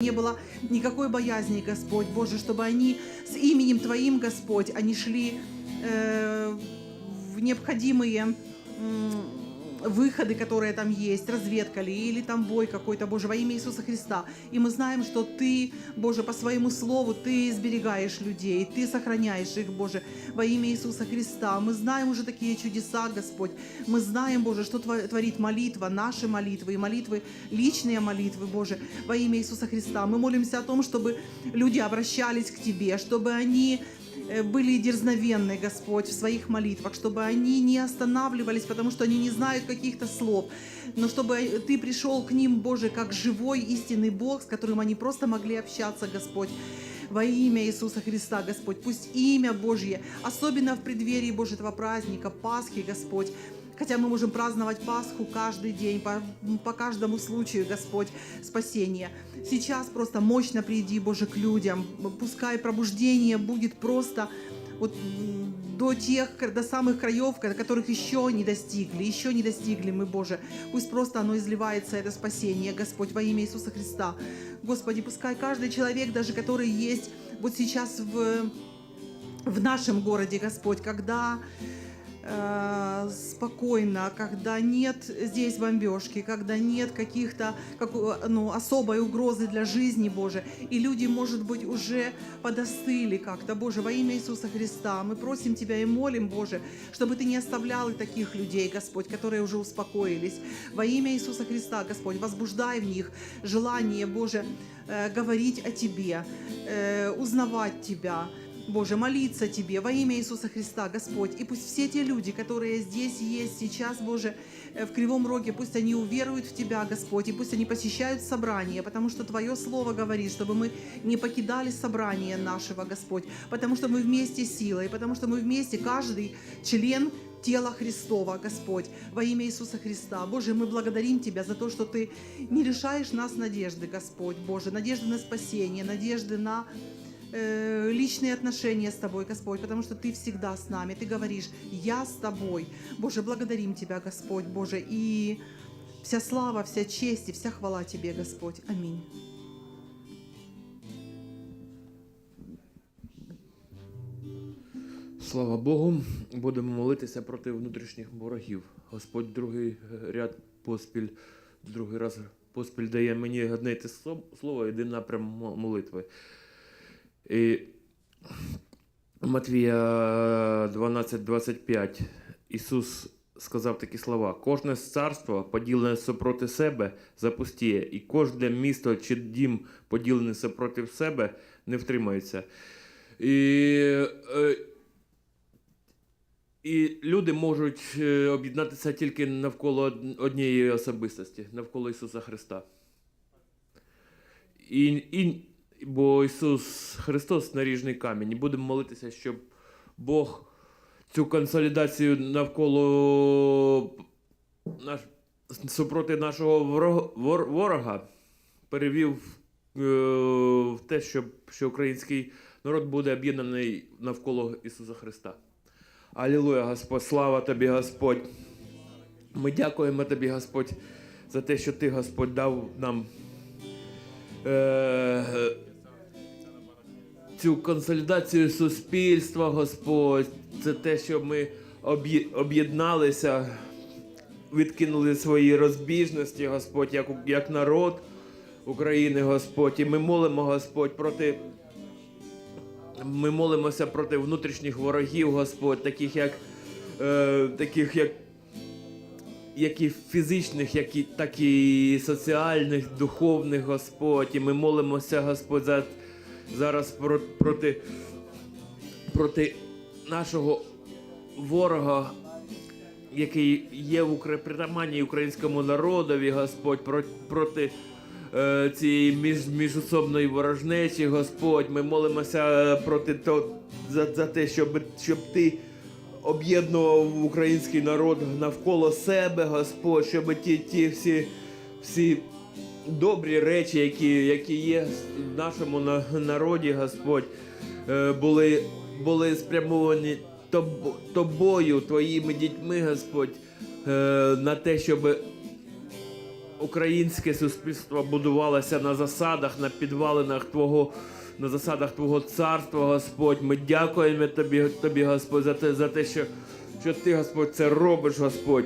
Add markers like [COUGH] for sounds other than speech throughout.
не было никакой боязни, Господь, Боже, чтобы они с именем Твоим, Господь, они шли э, в необходимые м, выходы, которые там есть, разведка ли, или там бой какой-то, Боже, во имя Иисуса Христа. И мы знаем, что Ты, Боже, по своему слову, Ты сберегаешь людей, Ты сохраняешь их, Боже, во имя Иисуса Христа. Мы знаем уже такие чудеса, Господь. Мы знаем, Боже, что тво- творит молитва, наши молитвы и молитвы, личные молитвы, Боже, во имя Иисуса Христа. Мы молимся о том, чтобы люди обращались к Тебе, чтобы они были дерзновенны, Господь, в своих молитвах, чтобы они не останавливались, потому что они не знают каких-то слов, но чтобы Ты пришел к ним, Боже, как живой истинный Бог, с которым они просто могли общаться, Господь. Во имя Иисуса Христа, Господь, пусть имя Божье, особенно в преддверии Божьего праздника, Пасхи, Господь, Хотя мы можем праздновать Пасху каждый день, по, по каждому случаю, Господь, спасение. Сейчас просто мощно приди, Боже, к людям. Пускай пробуждение будет просто вот до тех, до самых краев, ко- которых еще не достигли, еще не достигли мы, Боже. Пусть просто оно изливается, это спасение, Господь, во имя Иисуса Христа. Господи, пускай каждый человек, даже который есть вот сейчас в, в нашем городе, Господь, когда э, спокойно, когда нет здесь бомбежки, когда нет каких-то как, ну, особой угрозы для жизни, Боже, и люди, может быть, уже подостыли как-то, Боже, во имя Иисуса Христа. Мы просим Тебя и молим, Боже, чтобы Ты не оставлял и таких людей, Господь, которые уже успокоились. Во имя Иисуса Христа, Господь, возбуждай в них желание, Боже, э, говорить о Тебе, э, узнавать Тебя, Боже, молиться Тебе во имя Иисуса Христа, Господь. И пусть все те люди, которые здесь есть сейчас, Боже, э, в Кривом Роге, пусть они уверуют в Тебя, Господь, и пусть они посещают собрания, потому что Твое Слово говорит, чтобы мы не покидали собрание нашего, Господь, потому что мы вместе силой, потому что мы вместе, каждый член тела Христова, Господь, во имя Иисуса Христа. Боже, мы благодарим Тебя за то, что Ты не лишаешь нас надежды, Господь, Боже, надежды на спасение, надежды на э, личные отношения с Тобой, Господь, потому что Ты всегда с нами. Ты говоришь, я с Тобой. Боже, благодарим Тебя, Господь, Боже, и вся слава, вся честь и вся хвала Тебе, Господь. Аминь. Слава Богу, будемо молитися проти внутрішніх ворогів. Господь другий е, ряд поспіль, другий раз поспіль дає мені одне й те сло- слово, один напрям мо- молитви. І Матвія 12.25 Ісус сказав такі слова: кожне царство, поділене супроти себе, запустіє, і кожне місто чи дім, поділене супроти себе, не втримається. І, е, і люди можуть е, об'єднатися тільки навколо однієї особистості, навколо Ісуса Христа. І, і, бо Ісус Христос наріжний камінь. І будемо молитися, щоб Бог цю консолідацію навколо наш, супроти нашого ворога перевів е, в те, щоб, що український народ буде об'єднаний навколо Ісуса Христа. Алілуя, Господь, слава тобі, Господь. Ми дякуємо тобі, Господь, за те, що ти, Господь, дав нам е, цю консолідацію суспільства, Господь. Це те, що ми об'єдналися, відкинули свої розбіжності, Господь, як, як народ України, Господь. І ми молимо, Господь, проти. Ми молимося проти внутрішніх ворогів, Господь, таких як, е, таких як, як і фізичних, як і, так і соціальних, духовних, Господь. І ми молимося, Господь, за, зараз про, проти, проти нашого ворога, який є в притаманній українському народові, Господь, про- проти е, цієї між, міжособної ворожнечі, Господь. Ми молимося е, проти то, за, за те, щоб, щоб ти об'єднував український народ навколо себе, Господь, щоб ті, ті всі, всі добрі речі, які, які є в нашому народі, Господь, е, були, були спрямовані тобою, твоїми дітьми, Господь, е, на те, щоб українське суспільство будувалося на засадах, на підвалинах Твого, на засадах Твого царства, Господь. Ми дякуємо Тобі, тобі Господь, за те, за те, що, що Ти, Господь, це робиш, Господь.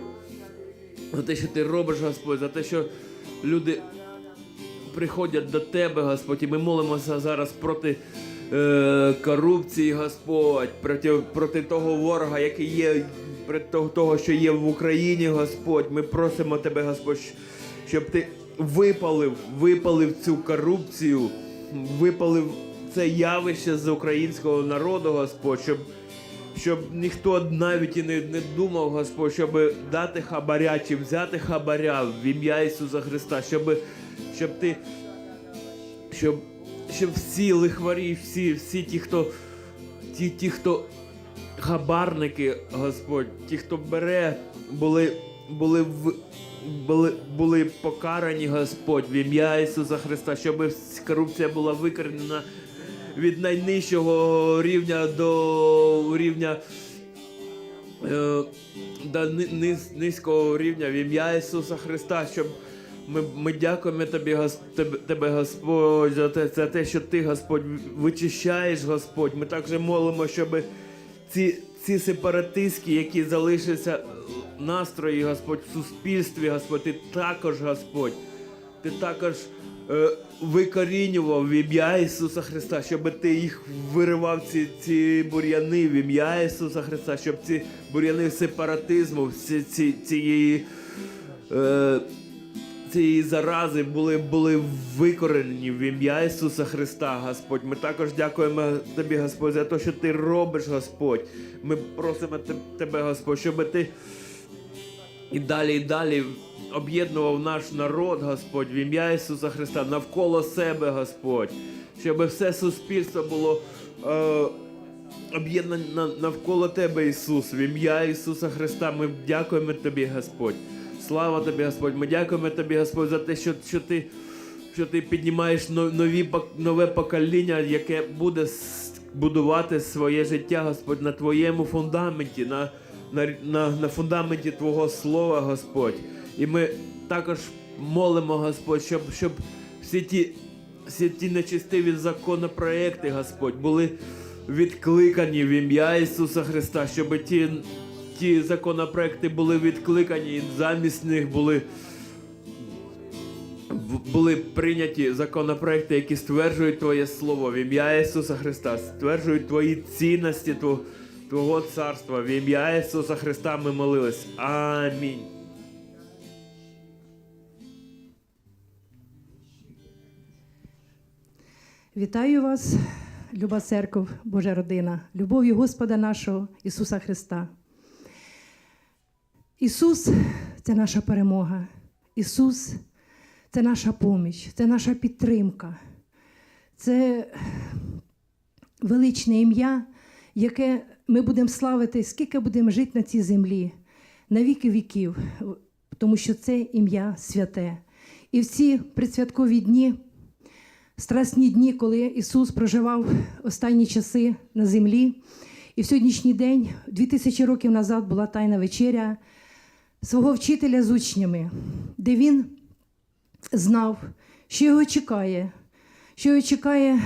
За те, що ти робиш, Господь, за те, що люди приходять до Тебе, Господь, і ми молимося зараз проти е, корупції, Господь, проти, проти того ворога, який є, проти того, що є в Україні, Господь. Ми просимо Тебе, Господь, щоб ти випалив, випалив цю корупцію, випалив це явище з українського народу, Господь, щоб щоб ніхто навіть і не, не думав, Господь, щоб дати хабаря чи взяти хабаря в ім'я Ісуса Христа, щоб, щоб ти, щоб, щоб всі лихварі, всі, всі ті, хто ті, ті, хто хабарники, Господь, ті, хто бере, були, були в. Були, були покарані Господь в ім'я Ісуса Христа, щоб корупція була викорінена від найнижчого рівня до рівня е, до низького рівня в ім'я Ісуса Христа, щоб ми, ми дякуємо тобі, тебе, Господь, за те, за те, що ти, Господь, вичищаєш, Господь. Ми також молимо, щоб ці, ці сепаратистські, які залишаться настрої, Господь, в суспільстві, Господь, ти також, Господь, ти також викорінював в ім'я Ісуса Христа, щоб ти їх виривав ці, ці бур'яни в ім'я Ісуса Христа, щоб ці бур'яни сепаратизму, ці, ці, цієї. Е, цієї зарази були, були викорені в ім'я Ісуса Христа, Господь. Ми також дякуємо Тобі, Господь, за те, що Ти робиш, Господь. Ми просимо Те- Тебе, Господь, щоб Ти і далі, і далі об'єднував наш народ, Господь, в ім'я Ісуса Христа, навколо себе, Господь, щоб все суспільство було. Е, Об'єднане навколо Тебе, Ісус, в ім'я Ісуса Христа. Ми дякуємо Тобі, Господь. Слава Тобі, Господь. Ми дякуємо Тобі, Господь, за те, що, що Ти, що ти піднімаєш нові, нове покоління, яке буде будувати своє життя, Господь, на Твоєму фундаменті, на, на, на, на фундаменті Твого Слова, Господь. І ми також молимо, Господь, щоб, щоб всі ті, всі ті нечистиві законопроекти, Господь, були відкликані в ім'я Ісуса Христа, щоб ті, ті законопроекти були відкликані, і замість них були, були прийняті законопроекти, які стверджують Твоє Слово в ім'я Ісуса Христа, стверджують Твої цінності Тво- Твого царства. В ім'я Ісуса Христа ми молились. Амінь. Вітаю вас, люба церков, Божа родина, любов'ю Господа нашого Ісуса Христа. Ісус це наша перемога. Ісус це наша поміч, це наша підтримка. Це величне ім'я, яке ми будемо славити, скільки будемо жити на цій землі, на віки віків, тому що це ім'я святе. І в ці предсвяткові дні страсні дні, коли Ісус проживав останні часи на землі. І в сьогоднішній день, 2000 років назад, була тайна вечеря свого вчителя з учнями, де він знав, що його чекає, що його чекає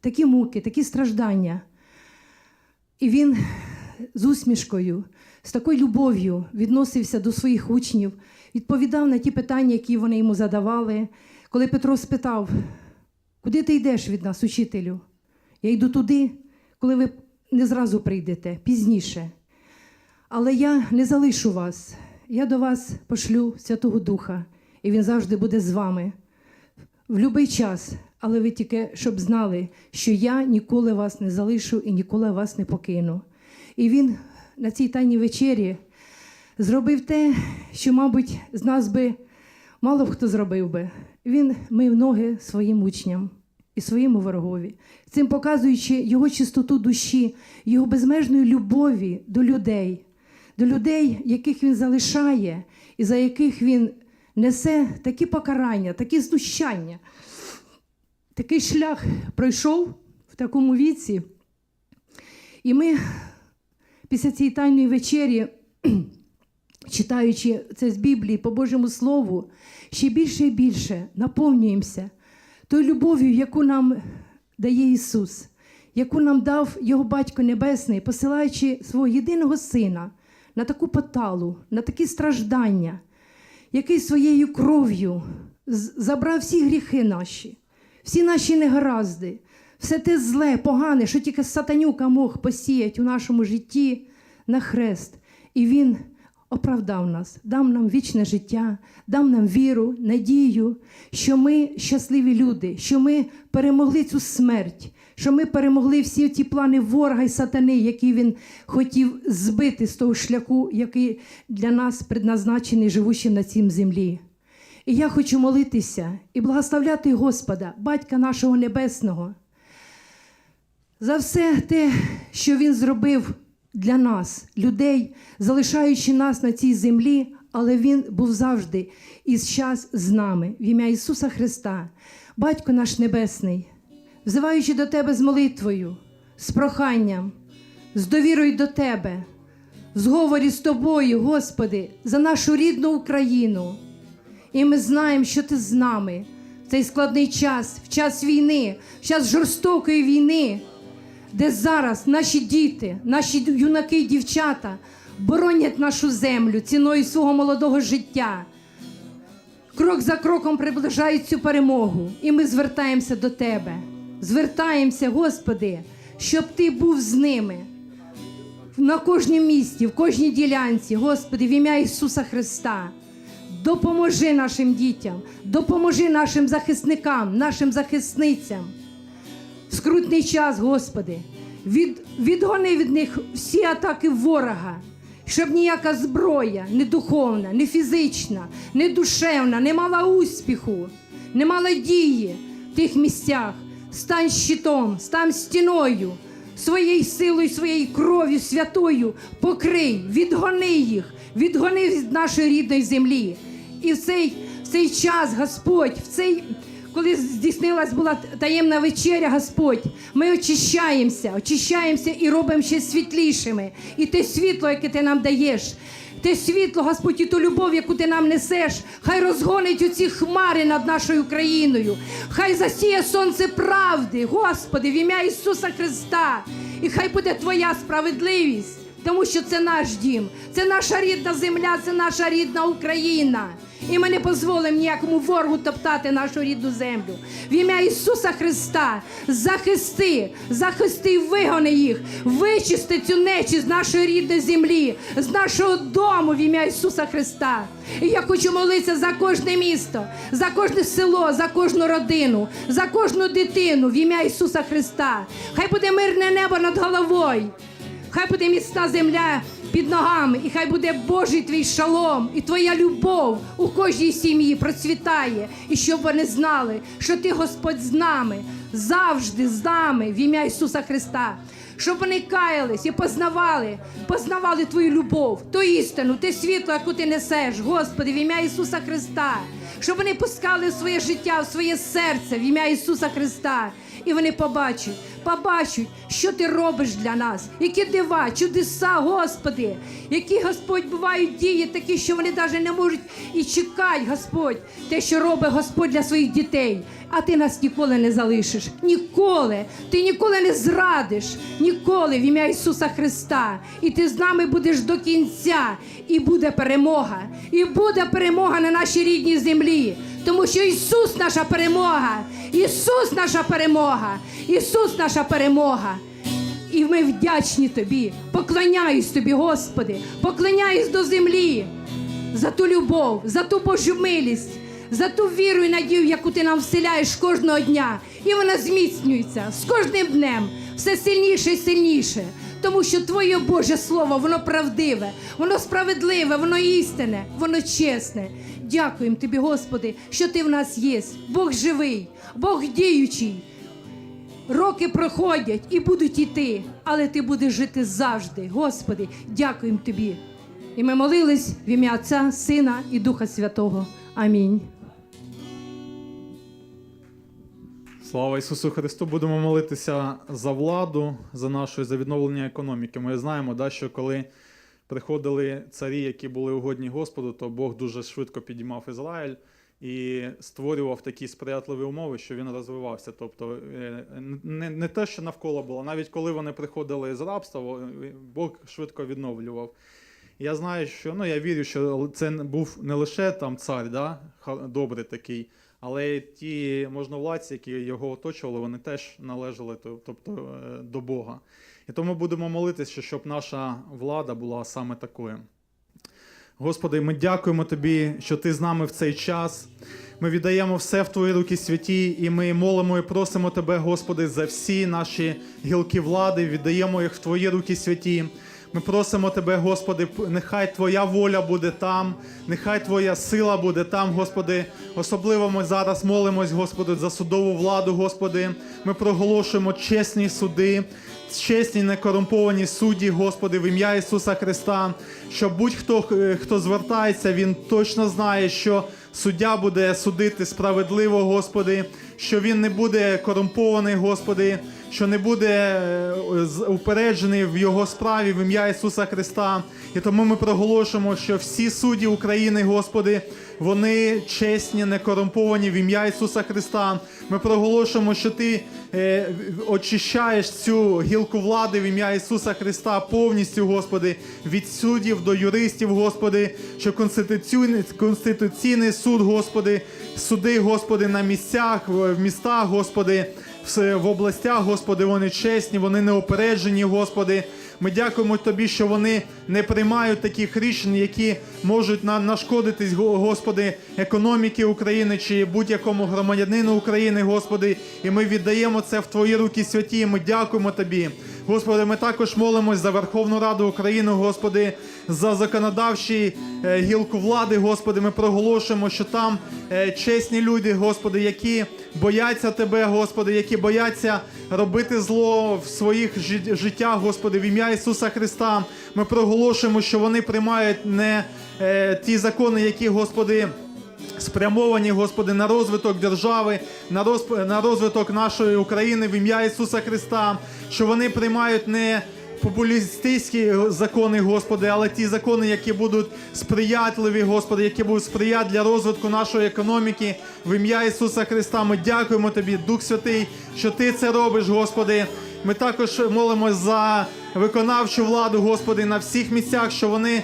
такі муки, такі страждання. І він з усмішкою, з такою любов'ю відносився до своїх учнів, відповідав на ті питання, які вони йому задавали. Коли Петро спитав, Куди ти йдеш від нас, учителю? Я йду туди, коли ви не зразу прийдете, пізніше. Але я не залишу вас. Я до вас пошлю Святого Духа, і Він завжди буде з вами в будь-який час. Але ви тільки щоб знали, що я ніколи вас не залишу і ніколи вас не покину. І він на цій тайній вечері зробив те, що, мабуть, з нас би мало хто зробив би. Він мив ноги своїм учням і своєму ворогові, цим показуючи його чистоту душі, його безмежної любові до людей, до людей, яких він залишає, і за яких він несе такі покарання, такі знущання. Такий шлях пройшов в такому віці. І ми після цієї тайної вечері [CLEARS THROAT] читаючи це з Біблії по Божому Слову, ще більше і більше наповнюємося тою любов'ю, яку нам дає Ісус, яку нам дав Його Батько Небесний, посилаючи свого єдиного Сина на таку поталу, на такі страждання, який своєю кров'ю забрав всі гріхи наші, всі наші негаразди, все те зле, погане, що тільки сатанюка мог посіяти у нашому житті на хрест. І Він оправдав нас, дав нам вічне життя, дав нам віру, надію, що ми щасливі люди, що ми перемогли цю смерть, що ми перемогли всі ті плани ворога і сатани, які він хотів збити з того шляху, який для нас предназначений, живучи на цім землі. І я хочу молитися і благословляти Господа, Батька нашого Небесного, за все те, що Він зробив для нас, людей, залишаючи нас на цій землі, але Він був завжди і час з нами, в ім'я Ісуса Христа, Батько наш Небесний, взиваючи до Тебе з молитвою, з проханням, з довірою до Тебе, в зговорі з Тобою, Господи, за нашу рідну Україну. І ми знаємо, що ти з нами в цей складний час, в час війни, в час жорстокої війни, де зараз наші діти, наші юнаки і дівчата боронять нашу землю ціною свого молодого життя. Крок за кроком приближають цю перемогу, і ми звертаємося до Тебе. Звертаємося, Господи, щоб Ти був з ними на кожній місті, в кожній ділянці, Господи, в ім'я Ісуса Христа. Допоможи нашим дітям, допоможи нашим захисникам, нашим захисницям. В скрутний час, Господи, від, відгони від них всі атаки ворога, щоб ніяка зброя, не духовна, не фізична, не душевна, не мала успіху, не мала дії в тих місцях. Стань щитом, стань стіною, своєю силою, своєю кров'ю святою покрий, відгони їх, відгони від нашої рідної землі. І в цей, в цей час, Господь, в цей, коли здійснилась була таємна вечеря, Господь, ми очищаємося, очищаємося і робимо ще світлішими. І те світло, яке ти нам даєш, те світло, Господь, і ту любов, яку ти нам несеш, хай розгонить оці хмари над нашою країною, хай засіє сонце правди, Господи, в ім'я Ісуса Христа, і хай буде Твоя справедливість. Тому що це наш дім, це наша рідна земля, це наша рідна Україна. І ми не дозволимо ніякому ворогу топтати нашу рідну землю. В ім'я Ісуса Христа захисти, захисти і вигони їх, вичисти цю нечість з нашої рідної землі, з нашого дому в ім'я Ісуса Христа. І я хочу молитися за кожне місто, за кожне село, за кожну родину, за кожну дитину в ім'я Ісуса Христа. Хай буде мирне небо над головою. Хай буде міцна земля під ногами, і хай буде Божий твій шалом і твоя любов у кожній сім'ї процвітає, і щоб вони знали, що ти Господь з нами, завжди з нами, в ім'я Ісуса Христа. Щоб вони каялись і познавали, познавали твою любов, ту істину, те світло, яку ти несеш, Господи, в ім'я Ісуса Христа. Щоб вони пускали в своє життя, в своє серце, в ім'я Ісуса Христа. І вони побачать, побачать, що ти робиш для нас, які дива, чудеса, Господи, які Господь бувають дії, такі, що вони навіть не можуть і чекати, Господь, те, що робить Господь для своїх дітей. А ти нас ніколи не залишиш. Ніколи. Ти ніколи не зрадиш. Ніколи в ім'я Ісуса Христа. І ти з нами будеш до кінця. І буде перемога. І буде перемога на нашій рідній землі. Тому що Ісус наша перемога. Ісус наша перемога. Ісус наша перемога. І ми вдячні тобі. Поклоняюсь тобі, Господи, поклоняюсь до землі за ту любов, за ту Божу милість, за ту віру і надію, яку ти нам вселяєш кожного дня. І вона зміцнюється з кожним днем все сильніше і сильніше. Тому що Твоє Боже Слово, воно правдиве, воно справедливе, воно істинне, воно чесне. Дякуємо Тобі, Господи, що Ти в нас є. Бог живий, Бог діючий. Роки проходять і будуть іти, але ти будеш жити завжди. Господи, дякуємо тобі. І ми молились в ім'я Отця, Сина і Духа Святого. Амінь. Слава Ісусу Христу! Будемо молитися за владу, за нашу, за відновлення економіки. Ми знаємо, да, що коли приходили царі, які були угодні Господу, то Бог дуже швидко підіймав Ізраїль і створював такі сприятливі умови, що він розвивався. Тобто е, не, не те, що навколо було, навіть коли вони приходили з рабства, Бог швидко відновлював. Я знаю, що ну я вірю, що це був не лише там цар, да, добрий такий, але ті можновладці, які його оточували, вони теж належали тобто, е, до Бога. І тому будемо молитися, щоб наша влада була саме такою. Господи, ми дякуємо Тобі, що Ти з нами в цей час. Ми віддаємо все в Твої руки святі, і ми молимо і просимо Тебе, Господи, за всі наші гілки влади, віддаємо їх в Твої руки святі. Ми просимо Тебе, Господи, нехай Твоя воля буде там, нехай Твоя сила буде там, Господи. Особливо ми зараз молимось, Господи, за судову владу, Господи. Ми проголошуємо чесні суди, чесні некорумповані судді, Господи, в ім'я Ісуса Христа. Що будь-хто, е, хто звертається, він точно знає, що суддя буде судити справедливо, Господи, що він не буде корумпований, Господи, що не буде е, упереджений в його справі в ім'я Ісуса Христа. І тому ми проголошуємо, що всі судді України, Господи, вони чесні, не корумповані в ім'я Ісуса Христа. Ми проголошуємо, що Ти очищаєш цю гілку влади в ім'я Ісуса Христа повністю, Господи, від суддів до юристів, Господи, що конституційний, конституційний суд, Господи, суди, Господи, на місцях, в містах, Господи, в областях, Господи, вони чесні, вони неопереджені, Господи. Ми дякуємо Тобі, що вони не приймають таких рішень, які можуть на, нашкодитись, Господи, економіки України чи будь-якому громадянину України, Господи. І ми віддаємо це в Твої руки святі. Ми дякуємо Тобі. Господи, ми також молимось за Верховну Раду України, Господи, за законодавчий е, гілку влади, Господи. Ми проголошуємо, що там е, чесні люди, Господи, які бояться Тебе, Господи, які бояться робити зло в своїх жит- життях, Господи, в ім'я Ісуса Христа. Ми проголошуємо, що вони приймають не е, ті закони, які, Господи, спрямовані, Господи, на розвиток держави, на, розп... на розвиток нашої України в ім'я Ісуса Христа, що вони приймають не популістичні закони, Господи, але ті закони, які будуть сприятливі, Господи, які будуть сприяти для розвитку нашої економіки в ім'я Ісуса Христа. Ми дякуємо Тобі, Дух Святий, що Ти це робиш, Господи. Ми також молимось за виконавчу владу, Господи, на всіх місцях, що вони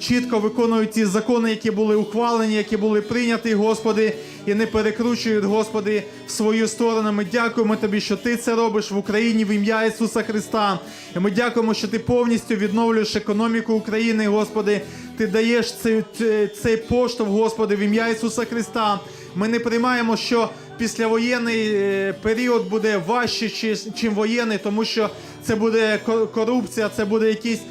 чітко виконують ті закони, які були ухвалені, які були прийняті, Господи, і не перекручують, Господи, в свою сторону. Ми дякуємо Тобі, що Ти це робиш в Україні в ім'я Ісуса Христа. І ми дякуємо, що Ти повністю відновлюєш економіку України, Господи. Ти даєш цей, цей- поштовх, Господи, в ім'я Ісуса Христа. Ми не приймаємо, що післявоєнний е, період буде важче, чим воєнний, тому що це буде ко- корупція, це буде якісь е,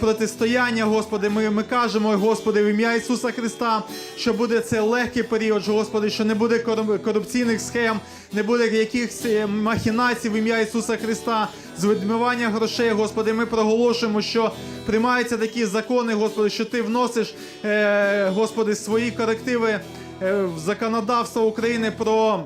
протистояння, Господи. Ми, ми кажемо, Господи, в ім'я Ісуса Христа, що буде це легкий період, Господи, що не буде кору- корупційних схем, не буде якихось е, махінацій в ім'я Ісуса Христа, з відмивання грошей, Господи. Ми проголошуємо, що приймаються такі закони, Господи, що Ти вносиш, е, Господи, свої корективи е, в законодавство України про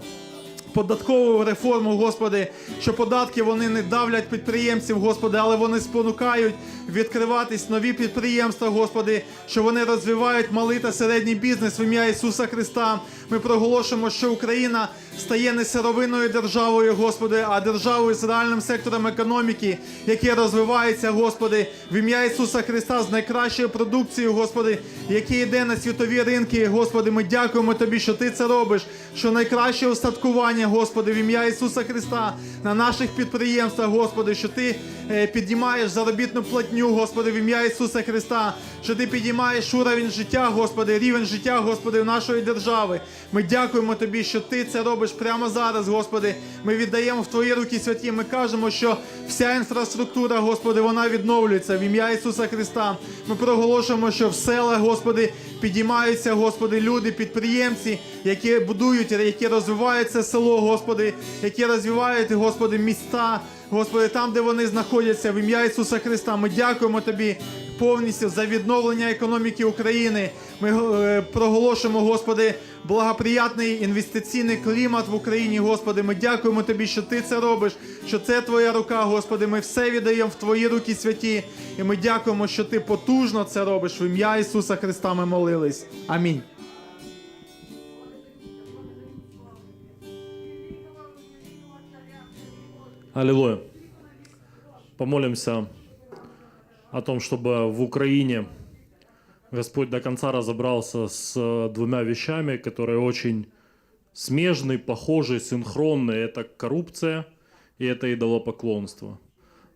податкову реформу, Господи, що податки вони не давлять підприємців, Господи, але вони спонукають відкриватись нові підприємства, Господи, що вони розвивають малий та середній бізнес в ім'я Ісуса Христа. Ми проголошуємо, що Україна стає не сировинною державою, Господи, а державою з реальним сектором економіки, який розвивається, Господи, в ім'я Ісуса Христа з найкращою продукцією, Господи, який йде на світові ринки. Господи, ми дякуємо Тобі, що Ти це робиш, що найкраще устаткування, Господи, в ім'я Ісуса Христа на наших підприємствах, Господи, що Ти е, піднімаєш заробітну платню, Господи, в ім'я Ісуса Христа, що Ти піднімаєш уровень життя, Господи, рівень життя, Господи, в нашої держави. Ми дякуємо Тобі, що Ти це робиш прямо зараз, Господи. Ми віддаємо в Твої руки святі. Ми кажемо, що вся інфраструктура, Господи, вона відновлюється в ім'я Ісуса Христа. Ми проголошуємо, що в селах, Господи, підіймаються, Господи, люди, підприємці, які будують, які розвивають це село, Господи, які розвивають, Господи, міста, Господи, там, де вони знаходяться, в ім'я Ісуса Христа. Ми дякуємо Тобі. Повністю за відновлення економіки України. Ми е, проголошуємо, Господи, благоприятний інвестиційний клімат в Україні. Господи, ми дякуємо Тобі, що Ти це робиш, що це Твоя рука, Господи. Ми все віддаємо в Твої руки святі. І ми дякуємо, що Ти потужно це робиш. В ім'я Ісуса Христа ми молились. Амінь. Аллилуйя. Помолимся о том, чтобы в Украине Господь до конца разобрался с э, двумя вещами, которые очень смежны, похожи, синхронны. Это коррупция и это идолопоклонство.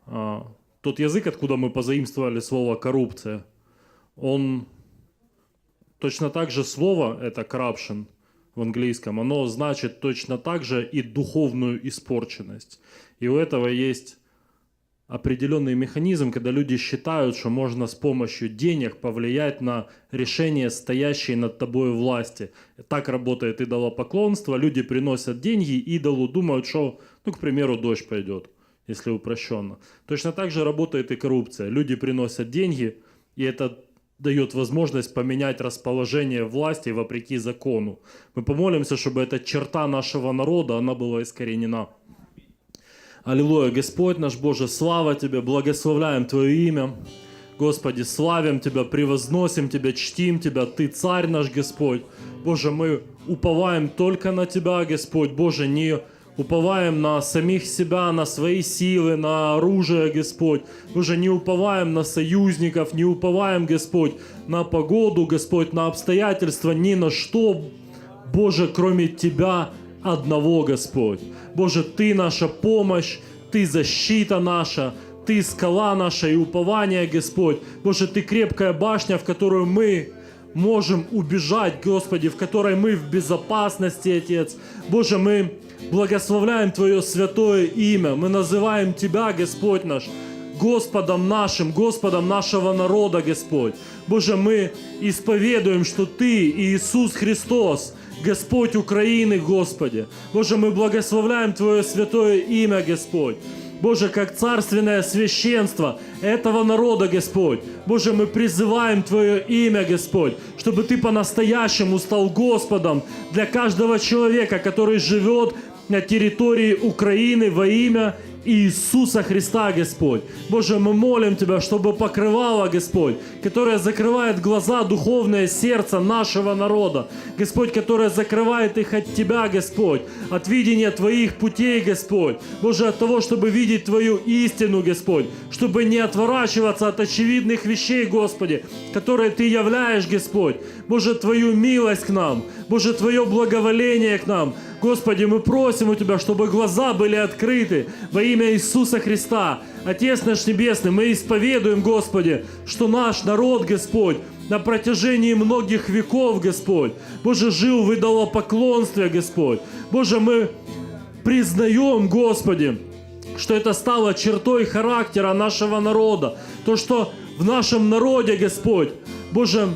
А, Тот язык, откуда мы позаимствовали слово коррупция, он точно так же слово, это corruption в английском, оно значит точно так же и духовную испорченность. И у этого есть определенный механизм, когда люди считают, что можно с помощью денег повлиять на решение стоящей над тобой власти. Так работает идолопоклонство. Люди приносят деньги идолу, думают, что, ну, к примеру, дождь пойдет, если упрощенно. Точно так же работает и коррупция. Люди приносят деньги, и это дает возможность поменять расположение власти вопреки закону. Мы помолимся, чтобы эта черта нашего народа, она была искоренена. Аллилуйя, Господь наш Боже, слава Тебе, благословляем Твое имя. Господи, славим Тебя, превозносим Тебя, чтим Тебя, Ты царь наш Господь. Боже, мы уповаем только на Тебя, Господь. Боже, не уповаем на самих себя, на свои силы, на оружие, Господь. Боже, не уповаем на союзников, не уповаем, Господь, на погоду, Господь, на обстоятельства, ни на что, Боже, кроме Тебя одного, Господь. Боже, Ты наша помощь, Ты защита наша, Ты скала наша и упование, Господь. Боже, Ты крепкая башня, в которую мы можем убежать, Господи, в которой мы в безопасности, Отец. Боже, мы благословляем Твое святое имя, мы называем Тебя, Господь наш, Господом нашим, Господом нашего народа, Господь. Боже, мы исповедуем, что Ты, Иисус Христос, Господь Украины, Господи. Боже, мы благословляем Твое святое имя, Господь. Боже, как царственное священство этого народа, Господь. Боже, мы призываем Твое имя, Господь, чтобы Ты по-настоящему стал Господом для каждого человека, который живет на территории Украины во имя Иисуса Христа, Господь. Боже, мы молим Тебя, чтобы покрывало, Господь, которое закрывает глаза, духовное сердце нашего народа. Господь, которое закрывает их от Тебя, Господь, от видения Твоих путей, Господь. Боже, от того, чтобы видеть Твою истину, Господь, чтобы не отворачиваться от очевидных вещей, Господи, которые Ты являешь, Господь. Боже, Твою милость к нам, Боже, Твое благоволение к нам. Господи, мы просим у Тебя, чтобы глаза были открыты во имя Иисуса Христа. Отец наш Небесный, мы исповедуем, Господи, что наш народ, Господь, на протяжении многих веков, Господь, Боже, жил в идолопоклонстве, Господь. Боже, мы признаем, Господи, что это стало чертой характера нашего народа. То, что в нашем народе, Господь, Боже,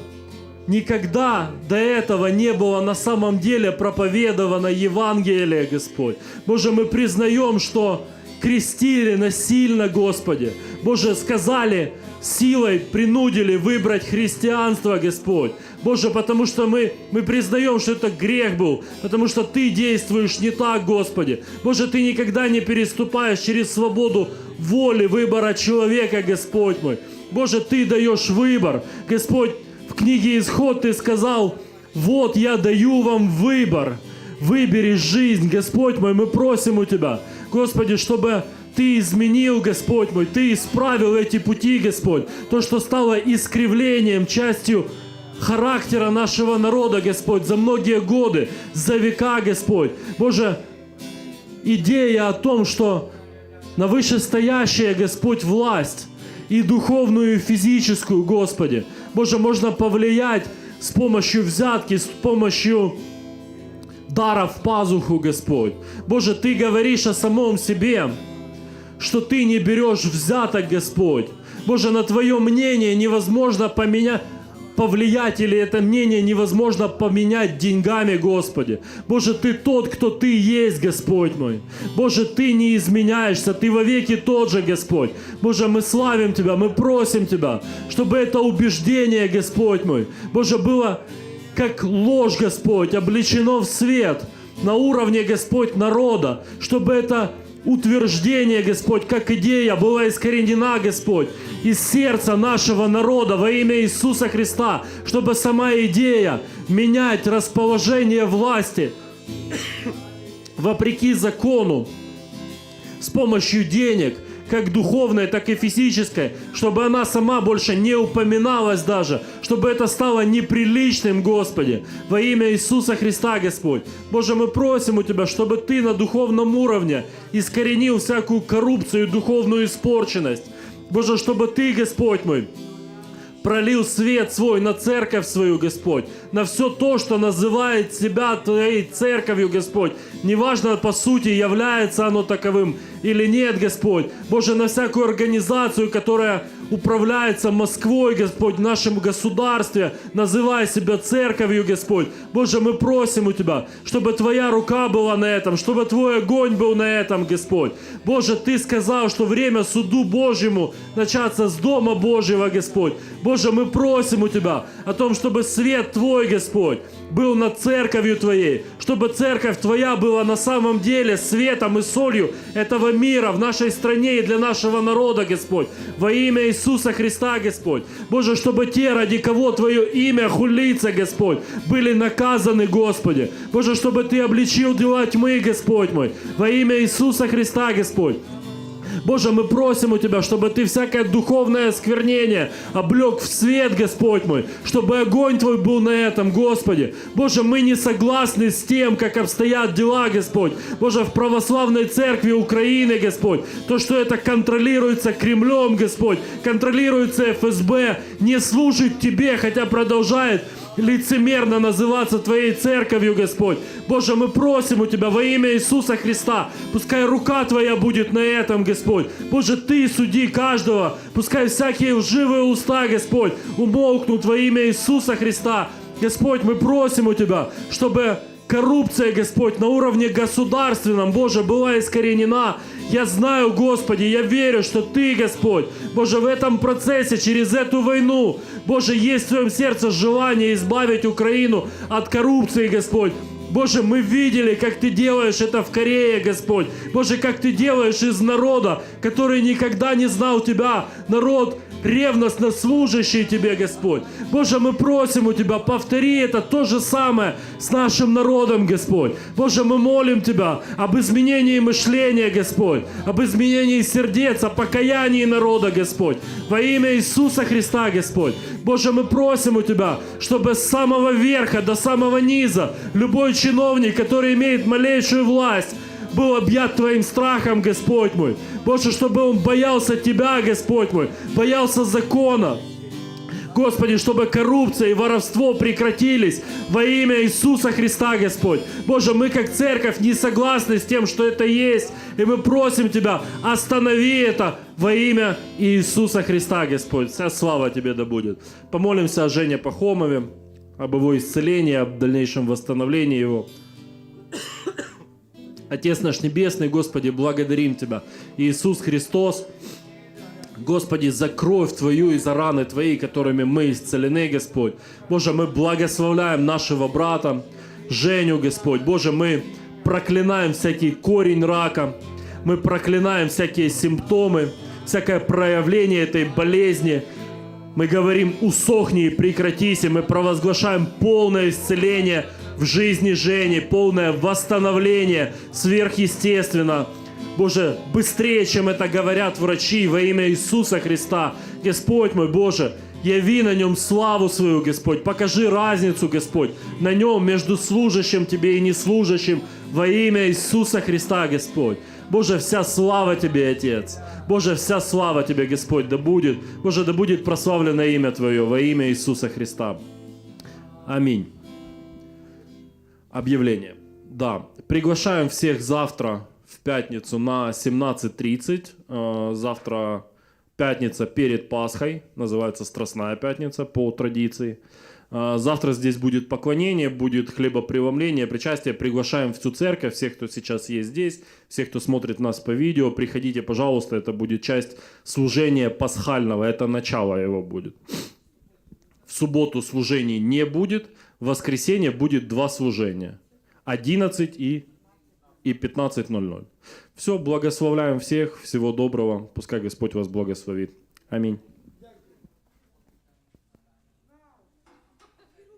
Никогда до этого не было на самом деле проповедовано Евангелие, Господь. Боже, мы признаем, что крестили насильно, Господи. Боже, сказали, силой принудили выбрать христианство, Господь. Боже, потому что мы, мы признаем, что это грех был, потому что Ты действуешь не так, Господи. Боже, Ты никогда не переступаешь через свободу воли выбора человека, Господь мой. Боже, Ты даешь выбор. Господь, в книге Исход Ты сказал, вот я даю вам выбор. Выбери жизнь, Господь мой, мы просим у Тебя, Господи, чтобы Ты изменил, Господь мой, Ты исправил эти пути, Господь. То, что стало искривлением, частью характера нашего народа, Господь, за многие годы, за века, Господь. Боже, идея о том, что на вышестоящая, Господь, власть и духовную, и физическую, Господи. Боже, можно повлиять с помощью взятки, с помощью дара в пазуху, Господь. Боже, Ты говоришь о самом себе, что Ты не берешь взяток, Господь. Боже, на Твое мнение невозможно поменять, повлиять или это мнение невозможно поменять деньгами, Господи. Боже, Ты тот, кто Ты есть, Господь мой. Боже, Ты не изменяешься, Ты вовеки тот же, Господь. Боже, мы славим Тебя, мы просим Тебя, чтобы это убеждение, Господь мой, Боже, было как ложь, Господь, облечено в свет на уровне, Господь, народа, чтобы это утверждение, Господь, как идея была искоренена, Господь, из сердца нашего народа во имя Иисуса Христа, чтобы сама идея менять расположение власти вопреки закону с помощью денег, как духовной, так и физической, чтобы она сама больше не упоминалась даже, чтобы это стало неприличным, Господи, во имя Иисуса Христа, Господь. Боже, мы просим у Тебя, чтобы Ты на духовном уровне искоренил всякую коррупцию и духовную испорченность. Боже, чтобы Ты, Господь мой, пролил свет свой на церковь свою, Господь, на все то, что называет себя Твоей церковью, Господь. Неважно, по сути, является оно таковым или нет, Господь. Боже, на всякую организацию, которая управляется Москвой, Господь, в нашем государстве, называя себя церковью, Господь. Боже, мы просим у Тебя, чтобы Твоя рука была на этом, чтобы Твой огонь был на этом, Господь. Боже, Ты сказал, что время суду Божьему начаться с Дома Божьего, Господь. Боже, мы просим у Тебя о том, чтобы свет Твой, Господь, был над церковью Твоей, чтобы церковь Твоя была на самом деле светом и солью этого мира в нашей стране и для нашего народа, Господь. Во имя Иисуса Христа, Господь. Боже, чтобы те, ради кого Твое имя хулится, Господь, были наказаны, Господи. Боже, чтобы Ты обличил дела тьмы, Господь мой. Во имя Иисуса Христа, Господь. Боже, мы просим у Тебя, чтобы Ты всякое духовное осквернение облег в свет, Господь мой, чтобы огонь Твой был на этом, Господи. Боже, мы не согласны с тем, как обстоят дела, Господь. Боже, в православной церкви Украины, Господь, то, что это контролируется Кремлем, Господь, контролируется ФСБ, не служит Тебе, хотя продолжает лицемерно называться Твоей церковью, Господь. Боже, мы просим у Тебя во имя Иисуса Христа, пускай рука Твоя будет на этом, Господь. Боже, Ты суди каждого, пускай всякие лживые уста, Господь, умолкнут во имя Иисуса Христа. Господь, мы просим у Тебя, чтобы коррупция, Господь, на уровне государственном, Боже, была искоренена. Я знаю, Господи, я верю, что Ты, Господь, Боже, в этом процессе, через эту войну, Боже, есть в Твоем сердце желание избавить Украину от коррупции, Господь. Боже, мы видели, как Ты делаешь это в Корее, Господь. Боже, как Ты делаешь из народа, который никогда не знал Тебя, народ ревностно служащий Тебе, Господь. Боже, мы просим у Тебя, повтори это то же самое с нашим народом, Господь. Боже, мы молим Тебя об изменении мышления, Господь, об изменении сердец, о покаянии народа, Господь. Во имя Иисуса Христа, Господь. Боже, мы просим у Тебя, чтобы с самого верха до самого низа любой чиновник, который имеет малейшую власть, был объят Твоим страхом, Господь мой. Боже, чтобы он боялся Тебя, Господь мой, боялся закона. Господи, чтобы коррупция и воровство прекратились во имя Иисуса Христа, Господь. Боже, мы как церковь не согласны с тем, что это есть, и мы просим Тебя, останови это во имя Иисуса Христа, Господь. Вся слава Тебе да будет. Помолимся о Жене Пахомове, об его исцелении, об дальнейшем восстановлении его. Отец наш Небесный, Господи, благодарим Тебя. Иисус Христос, Господи, за кровь Твою и за раны Твои, которыми мы исцелены, Господь. Боже, мы благословляем нашего брата Женю, Господь. Боже, мы проклинаем всякий корень рака, мы проклинаем всякие симптомы, всякое проявление этой болезни. Мы говорим, усохни и прекратись, и мы провозглашаем полное исцеление в жизни Жени, полное восстановление сверхъестественно. Боже, быстрее, чем это говорят врачи во имя Иисуса Христа. Господь мой, Боже, яви на нем славу свою, Господь. Покажи разницу, Господь, на нем между служащим Тебе и неслужащим во имя Иисуса Христа, Господь. Боже, вся слава Тебе, Отец. Боже, вся слава Тебе, Господь, да будет. Боже, да будет прославлено имя Твое во имя Иисуса Христа. Аминь. Объявление. Да, приглашаем всех завтра в пятницу на 17.30. Э, Завтра пятница перед Пасхой, называется Страстная пятница по традиции. А, Завтра здесь будет поклонение, будет хлебопреломление, причастие. Приглашаем всю церковь, всех, кто сейчас есть здесь, всех, кто смотрит нас по видео. Приходите, пожалуйста, это будет часть служения пасхального, это начало его будет. В субботу служений не будет, в воскресенье будет два служения. 11 и, и 15.00. Все, благословляем всех, всего доброго, пускай Господь вас благословит. Аминь.